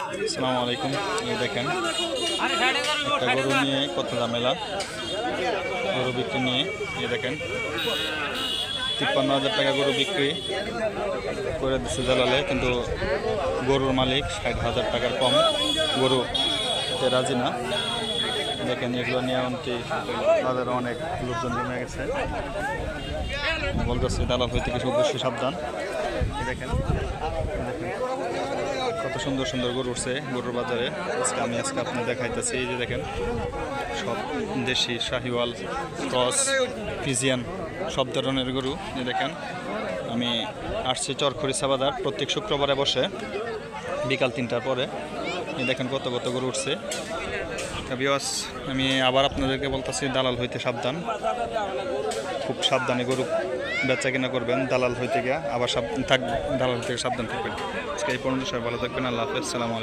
আসসালামু আলাইকুম দেখেন একটা গরু নিয়ে কত ঝামেলা, গরু বিক্রি নিয়ে, এই দেখেন। তিপ্পান্ন হাজার টাকা গরু বিক্রি করে দিচ্ছে জালালে, কিন্তু গরুর মালিক ষাট হাজার টাকার কম গরু। রাজি না। দেখেন, এগুলো নিয়ে এমনকি তাদের অনেক লোকজন জমে গেছে। বলতেছে, দালাল হইতে কিছু অবশ্যই সাবধান। দেখেন দেখেন। কত সুন্দর সুন্দর গরু উঠছে গরুর বাজারে। আজকে আমি আজকে আপনার দেখাইতেছি, এই যে দেখেন, সব দেশি শাহিওয়াল, ক্রস, ফিজিয়ান, সব ধরনের গরু, এই দেখেন। আমি আসছি চরখড়ি সাবাদার, প্রত্যেক শুক্রবারে বসে, বিকাল তিনটার পরে। এই দেখেন কত কত গরু উঠছে। বিয়স আমি আবার আপনাদেরকে বলতেছি, দালাল হইতে সাবধান। খুব সাবধানে গরু বেচা কিনা করবেন, দালাল হইতে গিয়া আবার সাবধান থাক দালাল থেকে সাবধান থাকবেন। আজকে এই পর্যন্ত সবাই ভালো থাকবেন, আল্লাহ হাফেজ, সালামু